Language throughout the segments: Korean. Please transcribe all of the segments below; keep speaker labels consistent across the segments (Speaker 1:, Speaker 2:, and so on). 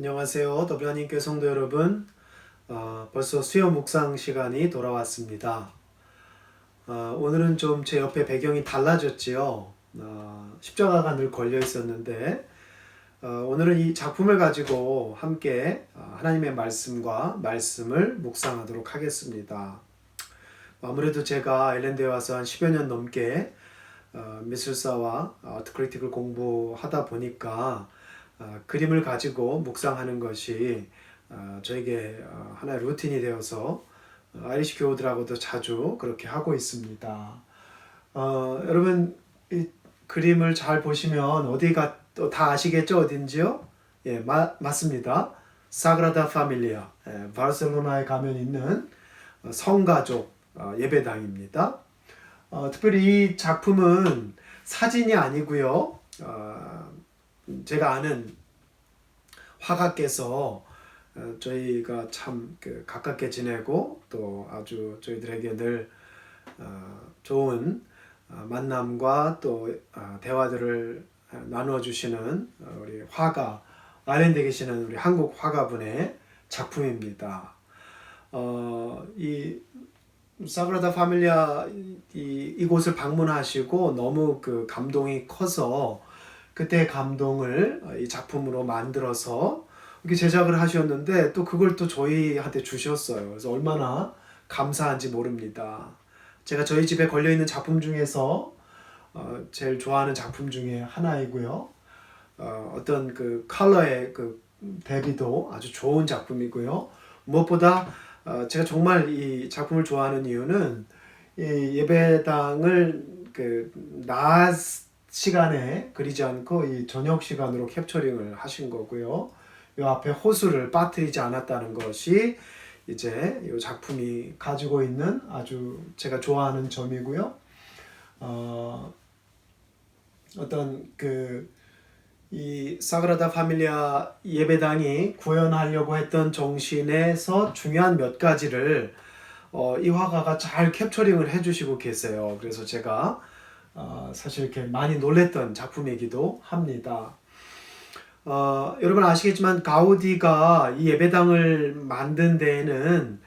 Speaker 1: 안녕하세요. 더블하님교 성도 여러분. 어, 벌써 수요 묵상 시간이 돌아왔습니다. 어, 오늘은 좀 제 옆에 배경이 달라졌지요. 어, 십자가가 늘 걸려 있었는데 어, 오늘은 이 작품을 가지고 함께 어, 하나님의 말씀과 말씀을 묵상하도록 하겠습니다. 아무래도 제가 아일랜드에 와서 한 10여 년 넘게 어, 미술사와 아트 크리틱을 공부하다 보니까 어, 그림을 가지고 묵상하는 것이 어, 저에게 어, 하나의 루틴이 되어서 어, 아이리시 교우들하고도 자주 그렇게 하고 있습니다. 어, 여러분 이 그림을 잘 보시면 어디가 또다 아시겠죠 어딘지요? 예, 마, 맞습니다. 사그라다 파밀리아 예, 바르셀로나에 가면 있는 어, 성가족 어, 예배당입니다. 어, 특별히 이 작품은 사진이 아니고요. 어, 제가 아는 화가께서 어, 저희가 참그 가깝게 지내고 또 아주 저희들에게 늘 어, 좋은 어, 만남과 또 어, 대화들을 나누어 주시는 어, 우리 화가 아일랜드에 계시는 우리 한국 화가분의 작품입니다. 어, 이 사그라다 파밀리아 이, 이곳을 방문하시고 너무 그 감동이 커서 그때 감동을 이 작품으로 만들어서 이렇게 제작을 하셨는데 또 그걸 또 저희한테 주셨어요. 그래서 얼마나 감사한지 모릅니다. 제가 저희 집에 걸려 있는 작품 중에서 어, 제일 좋아하는 작품 중에 하나이고요. 어, 어떤 그 컬러의 그 대비도 아주 좋은 작품이고요. 무엇보다 어, 제가 정말 이 작품을 좋아하는 이유는 이 예배당을 그낮 시간에 그리지 않고 이 저녁 시간으로 캡처링을 하신 거고요. 이 앞에 호수를 빠뜨리지 않았다는 것이 이제 이 작품이 가지고 있는 아주 제가 좋아하는 점이고요. 어, 어떤 그 이 사그라다 파밀리아 예배당이 구현하려고 했던 정신에서 중요한 몇 가지를 어, 이 화가가 잘 캡처링을 해주시고 계세요. 그래서 제가 어, 사실 이렇게 많이 놀랬던 작품이기도 합니다. 어, 여러분 아시겠지만 가우디가 이 예배당을 만든 데에는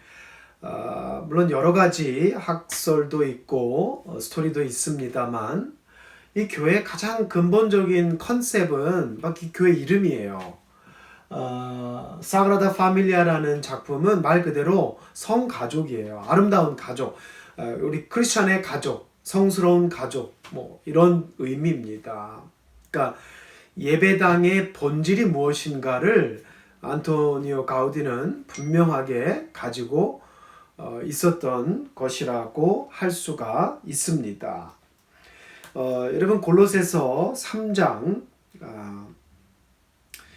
Speaker 1: 어, 물론 여러 가지 학설도 있고 어, 스토리도 있습니다만 이 교회의 가장 근본적인 컨셉은 막 이 교회 이름이에요. 어, 사그라다 파밀리아라는 작품은 말 그대로 성 가족이에요. 아름다운 가족, 어, 우리 크리스천의 가족, 성스러운 가족, 뭐 이런 의미입니다. 그러니까 예배당의 본질이 무엇인가를 안토니오 가우디는 분명하게 가지고 어, 있었던 것이라고 할 수가 있습니다. 어, 여러분 골로새서 3장 아,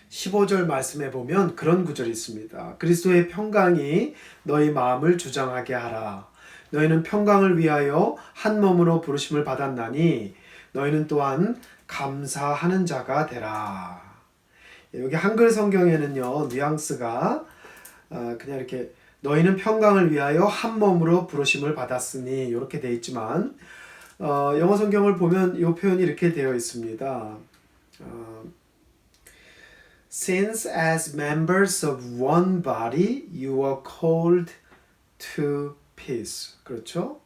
Speaker 1: 15절 말씀에 보면 그런 구절이 있습니다. 그리스도의 평강이 너희 마음을 주장하게 하라. 너희는 평강을 위하여 한 몸으로 부르심을 받았나니 너희는 또한 감사하는 자가 되라. 여기 한글 성경에는요 뉘앙스가 어, 그냥 이렇게 너희는 평강을 위하여 한 몸으로 부르심을 받았으니 이렇게 돼 있지만 어, 영어 성경을 보면 이 표현이 이렇게 되어 있습니다. 어, Since as members of one body you are called to peace. 그렇죠?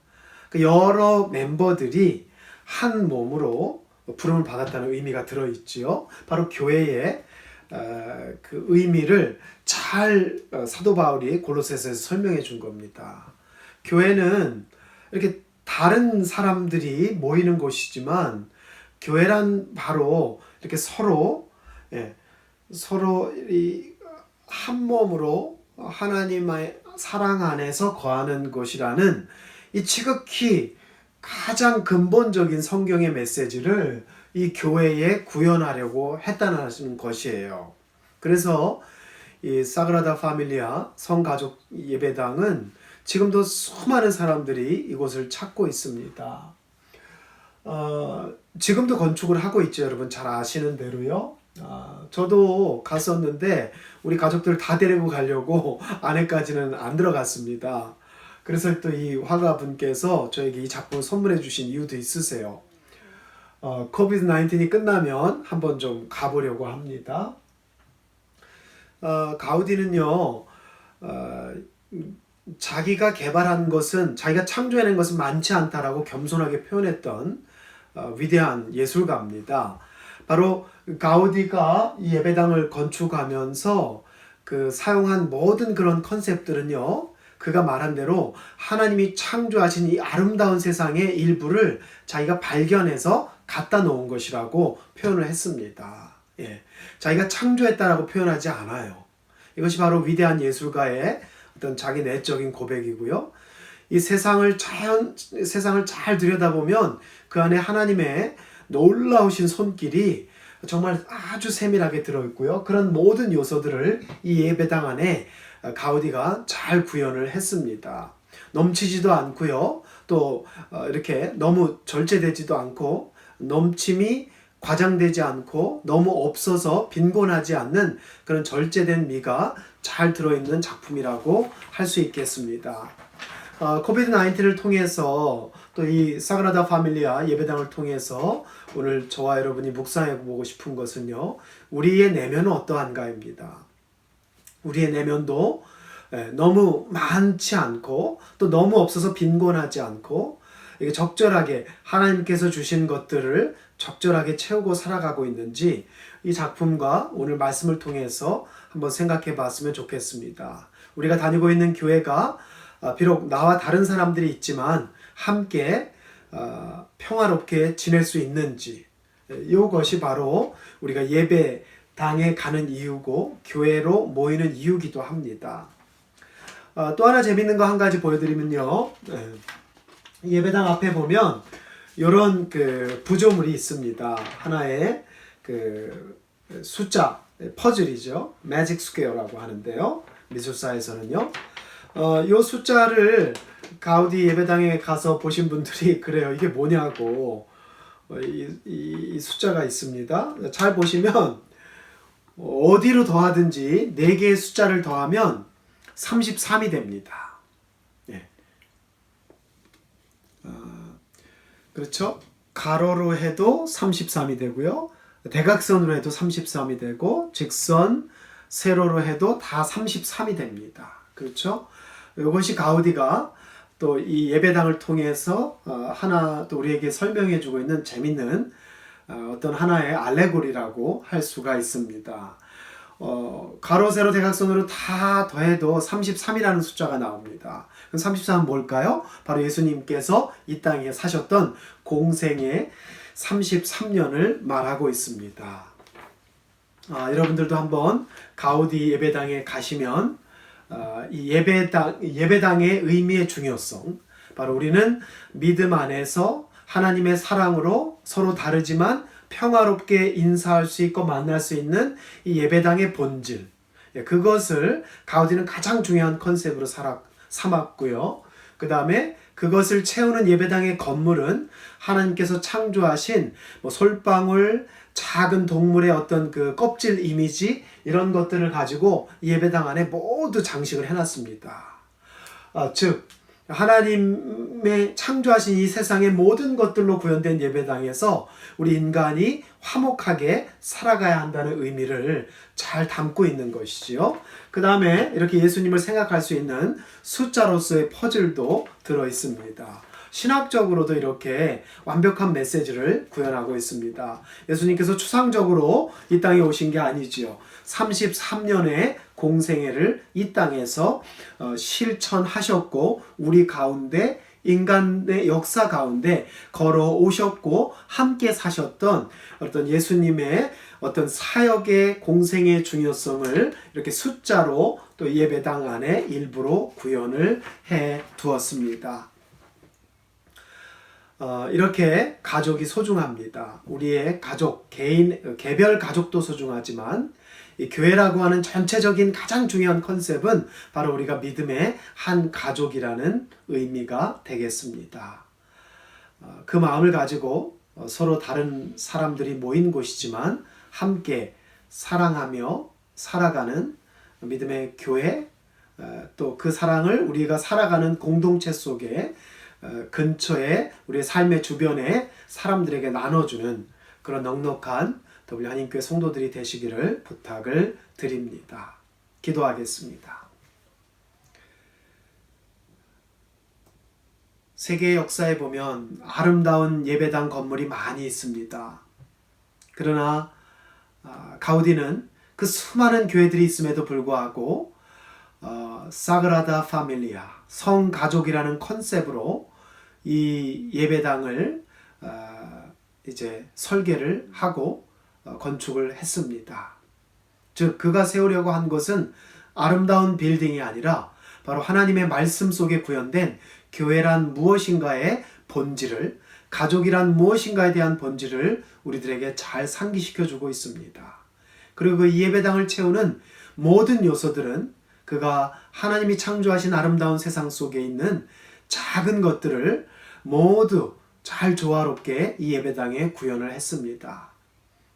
Speaker 1: 그 여러 멤버들이 한 몸으로 부름을 받았다는 의미가 들어 있지요. 바로 교회의 어, 그 의미를 잘 어, 사도 바울이 골로새서에서 설명해 준 겁니다. 교회는 이렇게 다른 사람들이 모이는 곳이지만 교회란 바로 이렇게 서로 예, 서로 한 몸으로 하나님의 사랑 안에서 거하는 것이라는 이 지극히 가장 근본적인 성경의 메시지를 이 교회에 구현하려고 했다는 것이에요. 그래서 이 사그라다 파밀리아 성가족 예배당은 지금도 수많은 사람들이 이곳을 찾고 있습니다. 어, 지금도 건축을 하고 있죠, 여러분 잘 아시는 대로요. 아, 저도 갔었는데 우리 가족들 다 데리고 가려고 안에까지는 안 들어갔습니다. 그래서 또 이 화가분께서 저에게 이 작품을 선물해 주신 이유도 있으세요. 어, 코비드 19이 끝나면 한번 좀 가보려고 합니다. 어, 가우디는요, 어, 자기가 개발한 것은 자기가 창조해낸 것은 많지 않다라고 겸손하게 표현했던 어, 위대한 예술가입니다. 바로 가우디가 이 예배당을 건축하면서 그 사용한 모든 그런 컨셉들은요. 그가 말한 대로 하나님이 창조하신 이 아름다운 세상의 일부를 자기가 발견해서 갖다 놓은 것이라고 표현을 했습니다. 예. 자기가 창조했다라고 표현하지 않아요. 이것이 바로 위대한 예술가의 어떤 자기 내적인 고백이고요. 이 세상을 자연 세상을 잘 들여다보면 그 안에 하나님의 놀라우신 손길이 정말 아주 세밀하게 들어있고요. 그런 모든 요소들을 이 예배당 안에 가우디가 잘 구현을 했습니다. 넘치지도 않고요. 또 어, 이렇게 너무 절제되지도 않고 넘침이 과장되지 않고 너무 없어서 빈곤하지 않는 그런 절제된 미가 잘 들어있는 작품이라고 할 수 있겠습니다. 어, 코비드 19를 통해서 또 이 사그라다 파밀리아 예배당을 통해서 오늘 저와 여러분이 묵상해 보고 싶은 것은요. 우리의 내면은 어떠한가입니다. 우리의 내면도 예, 너무 많지 않고 또 너무 없어서 빈곤하지 않고 적절하게 하나님께서 주신 것들을 적절하게 채우고 살아가고 있는지 이 작품과 오늘 말씀을 통해서 한번 생각해 봤으면 좋겠습니다. 우리가 다니고 있는 교회가 아, 비록 나와 다른 사람들이 있지만 함께 아, 평화롭게 지낼 수 있는지 이것이 바로 우리가 예배 당에 가는 이유고 교회로 모이는 이유기도 합니다. 아, 또 하나 재밌는 거 한 가지 보여드리면요. 네. 예배당 앞에 보면 이런 그 구조물이 있습니다. 하나의 그 숫자 퍼즐이죠. 매직 스퀘어라고 하는데요. 미술사에서는요. 어, 요 숫자를 가우디 예배당에 가서 보신 분들이 그래요. 이게 뭐냐고 어, 이, 이, 이 숫자가 있습니다. 잘 보시면 어디로 더하든지 네 개의 숫자를 더하면 33이 됩니다. 예. 어, 그렇죠? 가로로 해도 33이 되고요. 대각선으로 해도 33이 되고 직선, 세로로 해도 다 33이 됩니다. 그렇죠? 이것이 가우디가 또 이 예배당을 통해서 어, 하나 또 우리에게 설명해 주고 있는 재밌는 어, 어떤 하나의 알레고리라고 할 수가 있습니다. 어, 가로, 세로, 대각선으로 다 더해도 33이라는 숫자가 나옵니다. 그럼 33은 뭘까요? 바로 예수님께서 이 땅에 사셨던 공생의 33년을 말하고 있습니다. 아, 여러분들도 한번 가우디 예배당에 가시면 아, 이 예배당 예배당의 의미의 중요성 바로 우리는 믿음 안에서 하나님의 사랑으로 서로 다르지만 평화롭게 인사할 수 있고 만날 수 있는 이 예배당의 본질 예, 그것을 가우디는 가장 중요한 컨셉으로 삼았고요. 그 다음에 그것을 채우는 예배당의 건물은 하나님께서 창조하신 뭐 솔방울, 작은 동물의 어떤 그 껍질 이미지 이런 것들을 가지고 예배당 안에 모두 장식을 해놨습니다. 아, 즉 하나님의 창조하신 이 세상의 모든 것들로 구현된 예배당에서 우리 인간이 화목하게 살아가야 한다는 의미를 잘 담고 있는 것이지요. 그 다음에 이렇게 예수님을 생각할 수 있는 숫자로서의 퍼즐도 들어 있습니다. 신학적으로도 이렇게 완벽한 메시지를 구현하고 있습니다. 예수님께서 추상적으로 이 땅에 오신 게 아니지요. 33년의 공생애를 이 땅에서 어, 실천하셨고 우리 가운데 인간의 역사 가운데 걸어오셨고 함께 사셨던 어떤 예수님의 어떤 사역의 공생의 중요성을 이렇게 숫자로 또 예배당 안에 일부로 구현을 해 두었습니다. 어, 이렇게 가족이 소중합니다. 우리의 가족, 개인, 개별 가족도 소중하지만 이 교회라고 하는 전체적인 가장 중요한 컨셉은 바로 우리가 믿음의 한 가족이라는 의미가 되겠습니다. 어, 그 마음을 가지고 어, 서로 다른 사람들이 모인 곳이지만 함께 사랑하며 살아가는 믿음의 교회 어, 또그 사랑을 우리가 살아가는 공동체 속에 근처에 우리의 삶의 주변에 사람들에게 나눠주는 그런 넉넉한 W 한인교회 성도들이 되시기를 부탁을 드립니다. 기도하겠습니다. 세계 역사에 보면 아름다운 예배당 건물이 많이 있습니다. 그러나 아, 가우디는 그 수많은 교회들이 있음에도 불구하고 어, 사그라다 파밀리아 성 가족이라는 컨셉으로 이 예배당을 어, 이제 설계를 하고 어, 건축을 했습니다. 즉 그가 세우려고 한 것은 아름다운 빌딩이 아니라 바로 하나님의 말씀 속에 구현된 교회란 무엇인가의 본질을 가족이란 무엇인가에 대한 본질을 우리들에게 잘 상기시켜 주고 있습니다. 그리고 그 예배당을 채우는 모든 요소들은 그가 하나님이 창조하신 아름다운 세상 속에 있는 작은 것들을 모두 잘 조화롭게 이 예배당에 구현을 했습니다.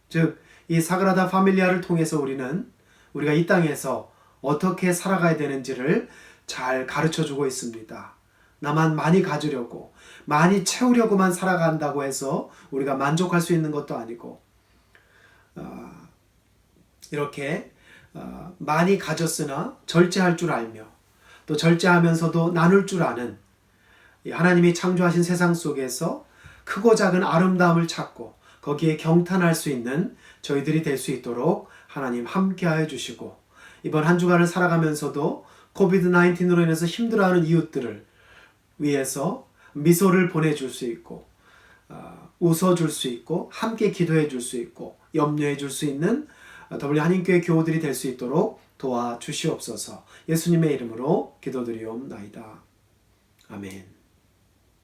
Speaker 1: 즉, 이 사그라다 파밀리아를 통해서 우리는 우리가 이 땅에서 어떻게 살아가야 되는지를 잘 가르쳐 주고 있습니다. 나만 많이 가지려고, 많이 채우려고만 살아간다고 해서 우리가 만족할 수 있는 것도 아니고, 어, 이렇게 어, 많이 가졌으나 절제할 줄 알며, 또 절제하면서도 나눌 줄 아는 이 하나님이 창조하신 세상 속에서 크고 작은 아름다움을 찾고 거기에 경탄할 수 있는 저희들이 될 수 있도록 하나님 함께하여 주시고 이번 한 주간을 살아가면서도 코비드 19으로 인해서 힘들어하는 이웃들을 위해서 미소를 보내줄 수 있고 어, 웃어줄 수 있고 함께 기도해 줄 수 있고 염려해 줄 수 있는 더블 한인교회 교우들이 될 수 있도록 도와주시옵소서 예수님의 이름으로 기도드리옵나이다. 아멘